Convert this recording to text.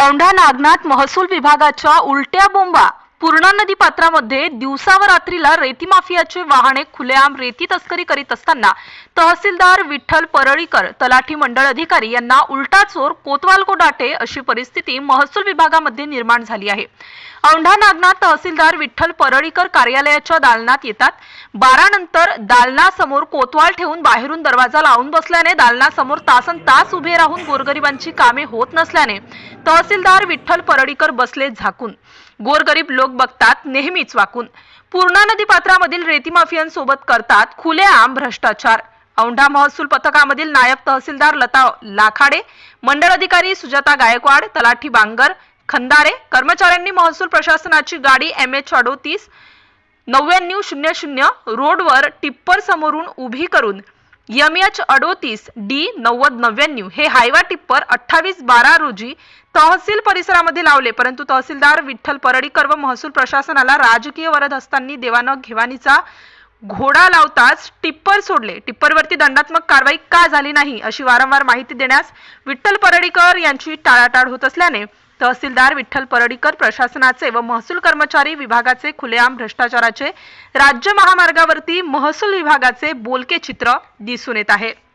औंढा नागनाथ महसूल विभागाच्या उलट्या बोंबा पूर्णा नदी पात्रामध्ये दिवसा व रात्रीला रेती माफियाचे वाहने खुलेआम रेती तस्करी करीत असताना तहसीलदार विठ्ठल परळीकर तलाठी मंडळ अधिकारी यांना उलटा चोर कोतवाल कोडाटे अशी परिस्थिती महसूल विभागामध्ये निर्माण झाली आहे. औंढा नागनाथ तहसीलदार विठ्ठल परळीकर कार्यालयाच्या दालनात येतात. बारा नंतर दालनासमोर कोतवाल ठेवून बाहेरून दरवाजा लावून बसल्याने दालनासमोर तासन तास उभे राहून गोरगरिबांची कामे होत नसल्याने तहसीलदार विठ्ठल परळीकर बसले झाकून. गोरगरीब लोक बघतात नेहमीच वाकून. पूर्णा नदी पात्रामधील रेती माफियांसोबत करतात खुलेआम भ्रष्टाचार. औंढा महसूल पथकामधील नायब तहसीलदार लता लाखाडे मंडळ अधिकारी सुजाता गायकवाड तलाठी बांगर खंदारे कर्मचाऱ्यांनी महसूल प्रशासनाची गाडी एम एच अडोतीस नव्याण्णव शून्य शून्य रोडवर टिप्पर समोरून उभी करून एम एच अडोतीस डी नव्वद नव्याण्णव हे हायवा टिप्पर अठ्ठावीस बारा रोजी तहसील परिसरामध्ये लावले परंतु तहसीलदार विठ्ठल परडीकर व महसूल प्रशासनाला राजकीय वरद असताना देवानं घेवाणीचा घोडा लावताच टिप्पर सोडले. टिप्परवरती दंडात्मक कारवाई का झाली नाही अशी वारंवार माहिती देण्यास विठ्ठल परडीकर यांची टाळाटाळ होत असल्याने तहसीलदार विठ्ठल परडीकर प्रशासनाचे व महसूल कर्मचारी विभागाचे खुलेआम भ्रष्टाचाराचे राज्य महामार्गावरती महसूल विभागाचे बोलके चित्र दिसून येत आहे.